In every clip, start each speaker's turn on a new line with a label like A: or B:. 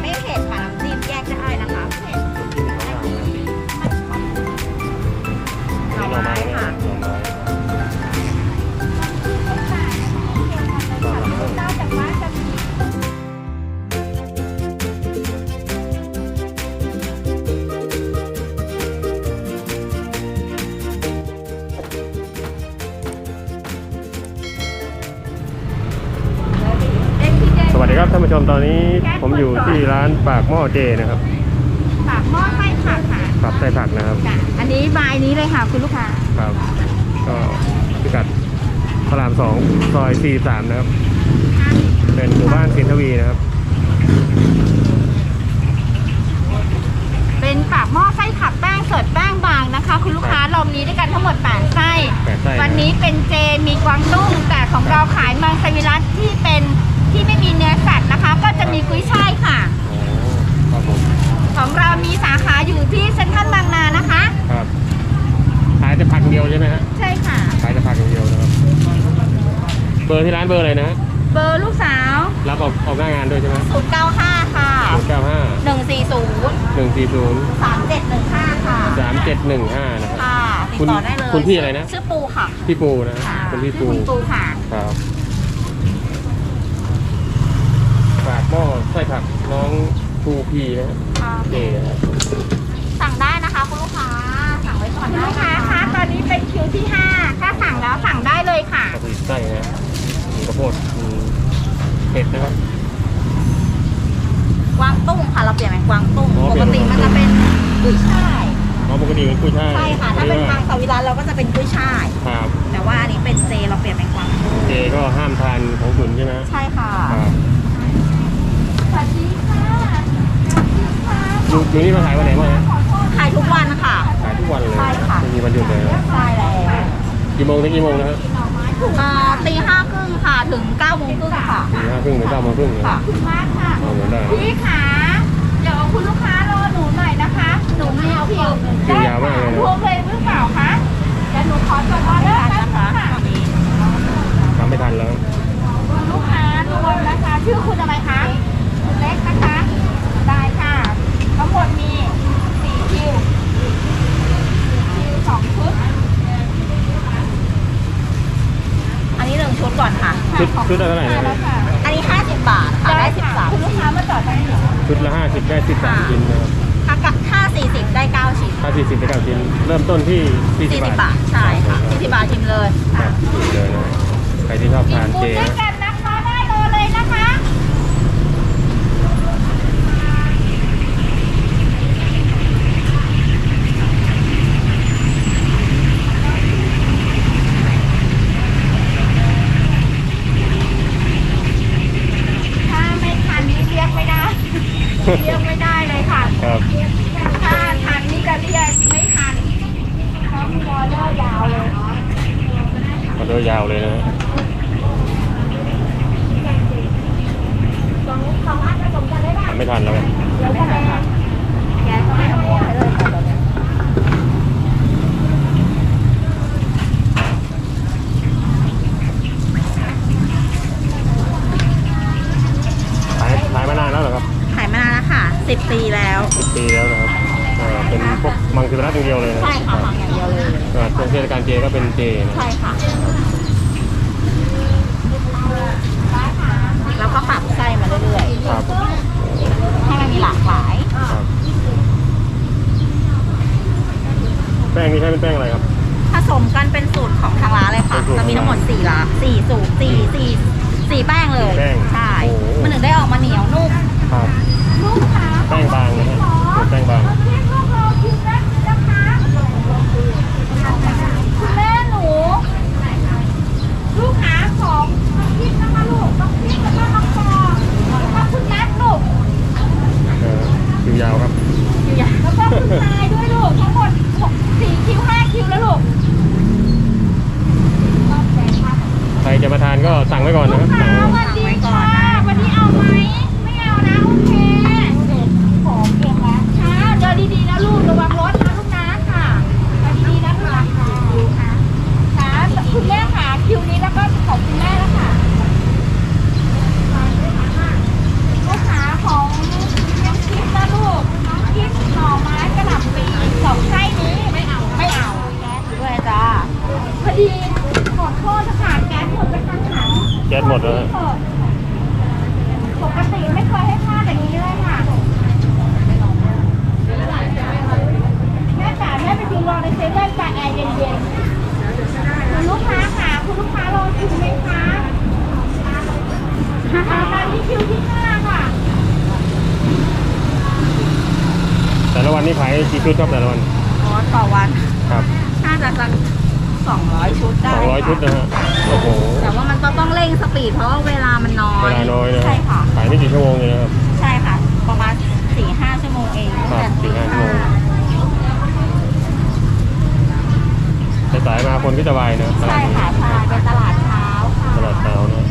A: ไม่เผ็ดา
B: นผู้ชมตอนนี้ผมอยู่ที่ร้านปากหม้อเจนะครับ
A: ปากหม้อไส้ผักค่ะ
B: ปรับไส้ผักนะครับ
A: จ้ะอันนี้บายนี้เลยค่ะคุณลูกค้า
B: ครับ ก็พิกัดพระรามสองซอย43นะครับ เป็นหมู่บ้านสินทวีนะครับ
A: เป็นปากหม้อไส้ผักแป้งสดแป้งบางนะคะ คุณลูกค้าเรามีด้วยกันทั้งหมด8ไส้
B: แปดไส้ะ
A: วันนี้เป็นเจมีกวางตุ้งแต่ของเราขายมังสวิรัตที่เป็นที่ไม่มี นย์3715ค่ะ
B: สามเจ็ดหนึ่งห้านะครับ
A: ค่ะติด
B: คุณ
A: ต่อได้เลย
B: คุณพี่อะไรนะ
A: ชื่อปูค่ะ
B: พี่ปูนะ
A: ค่ะ
B: คุณพี่
A: ชื่
B: ปู
A: อคุณปูค่ะ
B: ครับฝากหม้อไส้ผักน้องภูพีนะฮะเจนะครับ
A: สั่งได้นะคะคุณลูกค้า สั่งไว้ก่อนได้ลูกค้าคะตอนนี้เป็นคิวที่5ถ้าสั่งแล้วสั่งได้เลยค่ะ
B: ก็คือไส้นะมีข้าวโพดมีเห็ดนะครับ
A: กวางตุ้งค่ะเราเปลี่ยนเป็นกวางตุ้ง
B: อ๋อ
A: ป
B: เปลี่
A: ก
B: ยน
A: ติ
B: เป็น
A: มันจะเป็นกุ้ยช่าย
B: อ๋อปกติเป็นกุ้ยช่าย
A: ใช่ค่ะ ถ้าเป็นมังสวิรัตเราก็จะเป็นกุ้ยช่าย
B: ครับ
A: แต่ว่าอันนี้เป็นเจเราเปลี่ยนเป็นกวางตุ้ง
B: เจก็ห้ามทานของขุนใช่ไหม
A: ใช่ค่ะ
B: ครับ
A: สวัสดีค่ะ
B: อยู่อยู่นี่มาขายวันไหนบ้างฮะ
A: ขายทุกวันค่ะ
B: ขายทุกวันเลย
A: ใช่ค่ะ
B: ไม่มีวันหยุดเลยนะ
A: ใช่แล้ว
B: กี่โมงถึงกี่โมงนะครับ
A: อ่าตีห้าครึ่งค่ะ ถึงเก้าโมงครึ่งค่ะ
B: ตีห้าครึ่งถึงเก้าโมงครึ่งนะ
A: ขอบคุณมากค่ะ
B: เอาเหมือนได้
A: พี่ขาเดี๋ยวคุณลูกค้ารอหนูหน่อยนะคะ หนูมีคิว
B: คิวยาวมากเลยนะ
A: โทรเลยหรือเปล่าคะเดี๋ยวหนูขอจดออเดอร์นะคะ
B: ทำไม่ทันแล้ว
A: คุณลูกค้ารวมนะคะ ชื่อคุณอะไรคะคุณเล็กนะคะ ได้ค่ะ ทั้งหมดมีสี่คิวสี่คิวสองชุด อันนี้หนึ่งชุดก่อนค่ะ
B: ชุดชุดละเท่าไหร่นะ
A: อันนี้ 50 บาทค่ะได้ 13คุณลูกค้ามาจอดได้เหรอ
B: ชุดละห้าสิบได้สิบสามชิ้นนะครับ
A: ถ้ากับถ้า40 ได้ 9 ชิ้น
B: ถ้าสี่สิบได้เก้าชิ้น เริ่มต้นที่สี่สิบบาท
A: 40บาท ใช่ค่ะ40 บาทชิมเลย
B: ครับถูกเลยนะใครที่ชอบทาน
A: คุ
B: เจ
A: ณด้วย
B: นะ
A: กันนะคะได้เลยนะคะ ถ้าไม่ทันนี่เรียกไม่ได้ เรียกไม่ได้เลยค่ะ
B: ครับ
A: ถ้าทันนี่จะเรียกไม่ทันเพราะมีออเดอร์ยาวเลย
B: ออเดอร์ยาวเลยนะ
A: สองสองอันผสมกันได้ป่ะ
B: ทำไม่ทันแล้วกัน
A: เดี๋ยวจะแดงแกก็ไม่เอาหัวไปเลยค่ะตอนเนี้ย
B: ขายขายมานานแล้วเหรอครับ
A: ขายมานานแล้วค่ะสิบ ปีแล้ว
B: สิบปีแล้วนะครับเอ่อเป็นพวกมังสวิรัตอย่างเดียวเลยนะ
A: ใช่ค่ะฟังอย่างเดียวเลย
B: ก็ช่วงเทศกาลเจก็เป็นเจนะ
A: ใช่ค่ะ แล้วก็ปรับไส้มาเรื่อย
B: ครับ
A: ๆ ให้มันมีหลากหลาย
B: ครับ แป้งนี่ใช้เป็นแป้งอะไรครับ
A: ผสมกันเป็นสูตรของทางร้านเลยค่ะ
B: เป็นสูตร
A: จะมีทั้งหมดสี่ละสี่สูตรสี่สี่สี่แป้งเลย
B: แป้ง
A: ใช่
B: โอ้โห
A: มันถึงได้ออกมาเหนียวนุ่ม
B: ครับ
A: ลูกค้า
B: แป้งบางนะฮะเป็นแป้งบาง
A: คุณแม่หนู ลูกค้าของน้องพิมนะคะลูกน้องพิมแล้วก็น้องปอแล้วก็คุณนัทลูก
B: เออคิวยาวครับ
A: แล้วก็คุณนายด้วยลูกทั้งหมดหกสี่คิวห้าคิวแล้วลูก
B: ใคร จะมาทานก็สั่งไว้ก่อนนะครับ
A: ค้า
B: สั่งไว้ก่อน
A: วันดีค่ะวันนี้เอาไหมไม่เอานะโอเคขอเพียงแล้วค่ะเดินดีๆนะลูกระวังรถนะลูกนะค่ะเดินดีๆนะคะค่ะค่ะคุณแม่ค่ะคิวนี้แล้วก็ของคุณแม่แล้วค่ะ ลูกค้าของ ดีขอโทษค่ะแก๊สหมดไปทางหัน
B: แก๊สหมดแล้วฮะ
A: ปกติไม่เคยให้พลาดอย่างนี้เลยค่ะ แม่ จ๋าแม่ไปยืนรอในเซเว่นจ่ายแอร์เย็นๆคุณลูกค้าค่ะคุณลูกค้ารอคิวไหมคะอ่าตอนนี้คิวที่ห้าค่ะ
B: แต่ละวันนี้ขายกี่ชุดครับแต่ละวัน
C: อ๋อต่อวัน
B: ครับ
C: น่าจะสักสองร้อยชุดได้
B: สองร้อยชุดนะฮะโอ้โห
C: แต่ว่ามันก็ต้องเร่งสปีดเพราะว่าเวลามันน้อย
B: เวลาน้อยนะฮะ
C: ใช่ค่ะ
B: ขายไม่กี่ชั่วโมงเลยนะครับ
C: ใช่ค่ะ ประมาณสี่ห้าชั่วโมงเอง
B: ครับสี่ห้าชั่วโมง สายๆมาคนก็จะวายนะตลา
C: ใช่
B: ดนี้
C: ค่ะใช่เป็นตลาดเช้าค่ะ
B: ตลาดเช้านะ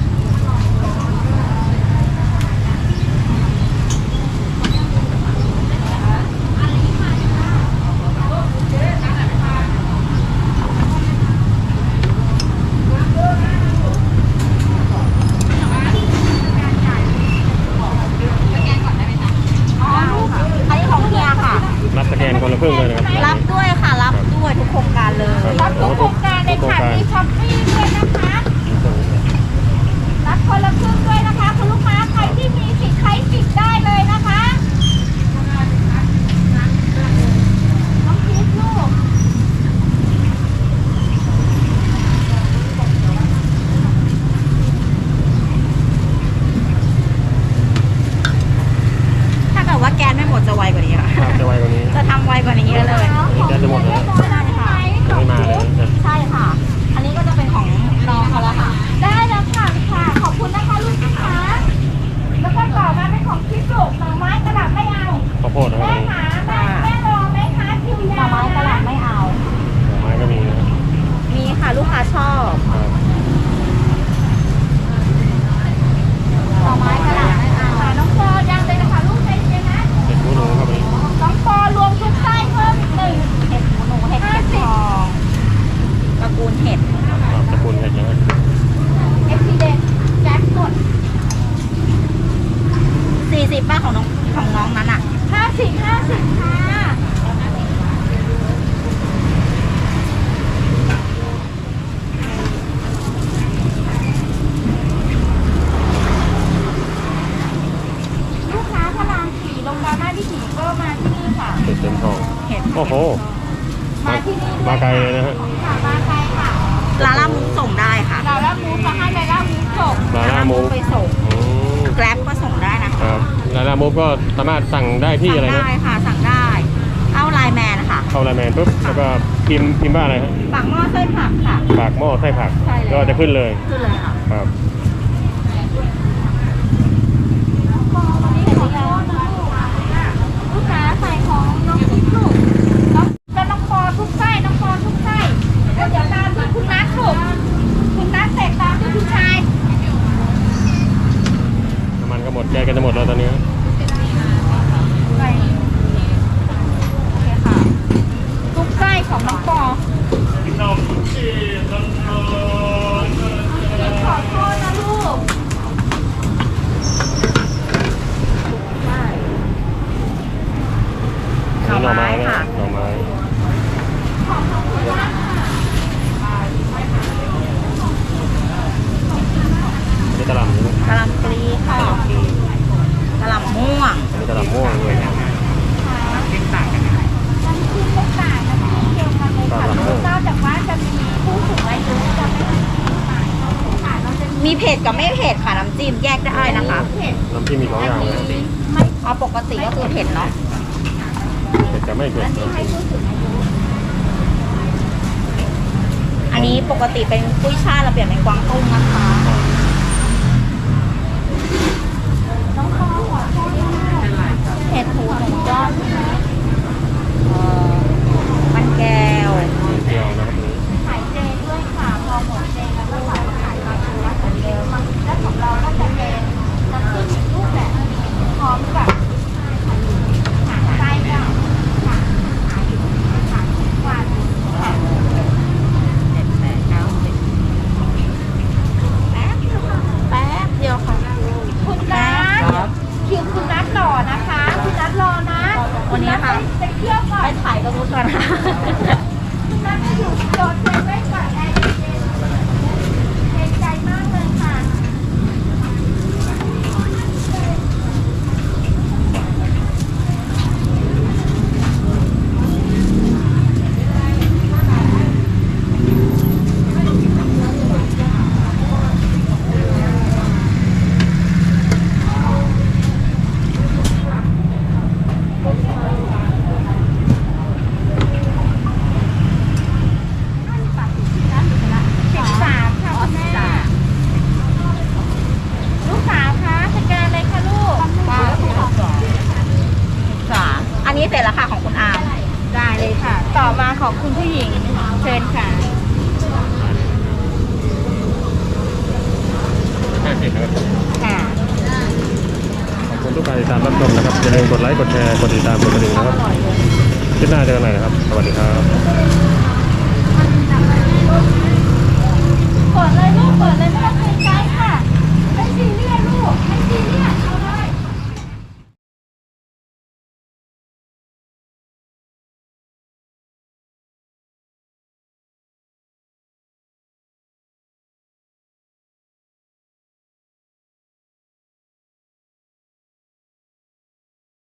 C: อ๋อค่ะอันนี้ของเฮียค่ะ
B: รับสแกนคนละครึ่งเลยนะครับ
C: รับด้วยค่ะ รับด้วยทุกโครงการเลย
B: ครับ
A: รับทุกโครงการเลยค่ะมีช้อปปี้ด้วยนะคะ รับคนละครึ่งด้วยนะคะ คุณลูกค้าใครที่มีสิทธิ์ใช้สิทธิ์ได้เลยนะคะน้องพีชลูก
C: ถ้าเกิดว่าแกนไม่หมดจะไวกว่านี้ค่ะ
B: ครับจะไวกว่านี้
C: จะทำไวกว่านี้เยอะเลย
B: แกนจะหมดแล้ว
A: เรียบร้อยแล้วใช่ไหม
B: ยังไม่มาเลยนะ
C: ใช่ค่ะ อันนี้ก็จะเป็นของน้องเขาแล้วค่ะ
A: ได้แล้วค่ะค่ะ ขอบคุณนะคะลูกค้าแล้วก็ต่อมาเป็นของพี่สุกหน่อไม้กระดาษไม่เอา
B: ข้าวโพดนะครั
A: แม่
B: บ
A: หาแม่แม่รอไหมคะคิว
C: หน่
A: ยา
C: อ
A: ว
C: ไม้ตลาดไม่เอา
B: หน่อไม้ก็มีนะครับ
C: มีค่ะลูกค้าชอบ
B: ครับ
C: หน่อไม้ตลาดไม่เอา
A: ค่ะน้องปอยังเลยนะคะลูกใจเย็นนะ
B: เด็กผู้หนูครับวันนี้
A: น้องปอรวมทุกไส้เพิ่มอีกหนึ่ง
C: เห็ดหูหนูเห็ดเข็มทองตระกูลเห็ด
B: ครับตระกูลเห็ดนะฮะ
A: เอ็กซิเดนแจ็คหมด
C: 40ป้าของน้องของน้องนั้นอะ
A: ห้า สิบห้าสิบค่ะลูกค้าพระรามสี่ลงดาหน้าที่สี่ก็มาที่นี่ค่ะ
B: เห็ดเต็มทอง
C: เห็ด
B: โอ้โห
A: มาที่นี่ด้วย
B: มาไกลเลยนะฮะ
A: ค่ะมาไกลค่ะ
C: ลาล่ามูส่งได้ค่ะ
A: เราแล้วมูฟมาให้ในแล้วมูฟจบ
B: ลาล่ามูฟ
C: ไปส่ง
B: อืม
C: แกร็บก็ส่งได้นะคะ
B: ครับ ลาล่ามูฟก็สามารถสั่งได้ที่
C: สั่
B: อะไร
C: ง
B: นะ
C: ได้ค่ะ สั่งได้ เข้าไลน์แมนค่ะ
B: เข้าไลน์แมนปุ๊บแล้วก็พิมพ์พิมพ์ว่าอะไรฮะ
C: ปากหม้อไส้ผักค่ะ
B: ปากหม้อไส้ผัก
C: ใช่แล้ว
B: ก็จะขึ้นเลย
C: ขึ้นเลยค่ะ
B: ครับ
A: วันนี้ขอโทษนะลูกค้าใส่ของน้องทิพย์ลูกน้องแล้วน้องปอทุกไส้น้องปอทุกไส้แล้วเดี๋ยวตามที่คุณนัทลูกคุณนัทเสร็จตามที่คุณชาย
B: น้ำมันก็หมดแก๊สก็จะหมดแล้วตอนนี้
A: ไปโอเคค่ะ ทุกไส้ของน้องปอขอโทษนะลูก
B: นี่หน่อไม้นะ
C: ค่ะ
B: หน่อไม้อันนี้กระหล่ำนี่
C: กะหล่ำปลีค่ะกะหล่ำ ม่วง
B: อันนี้กระหล่ำม่วงเลยนะ
A: น้ำจิ้มไม่ต่างน้ำจิ้มเดียวกันเลยค่ะนอกจากว่าจะมีผู้สูงอายุจะไม่มีค่ะเราจะมี
C: มีเผ็ดกับไม่เผ็ดค่ะน้ำจิ้มแยกได้นะคะ
A: เผ็ด
B: น้ำจิ้มมีสองอย่างเลย
A: ไม่
C: เอาปกติก็คือเผ็ดเนาะ
B: เผ็ดกับไม่เผ็ด
A: อันนี้ให้ผู้สูงอายุ
C: อันนี้ปกติเป็นกุ้ยช่ายเราเปลี่ยนเป็นกวางตุ้งนะคะ
A: น้องปอขอโทษนะคะ
C: เห็ดหูหนูก็เอ่อมันแก้ว
B: เดียวนะครับนี้
A: ขายเจด้วยค่ะพอหมดเจแล้วก็ขายขายมาคือว่าเหมือนเดิมและของเราก็จะเป็นน้ำจิ้มรูปแบบพร้อมกับไส้ก็ค่ะขายขายทุกวัน
C: เจ็ดแปดเก้าสิบแป๊บเดียวค่ะแป๊บเดียวค่ะ
A: คุณนัทคิวคุณนัทต่อนะคะ คุณนัทรอ น
C: ของคุ
A: ณอา
C: มได้เลยค่ะ
A: ต่อมาของคุณผู้หญิงเชิญค่ะ
B: ค่ะขอบคุณทุกการติดตามรับชมนะครับอย่าลืมกดไลค์กดแชร์กดติดตามกดกระดิ่งนะครับคลิปหน้าเจอกันใหม่นะครับ สวัสดีครับ
A: กดเลยลูก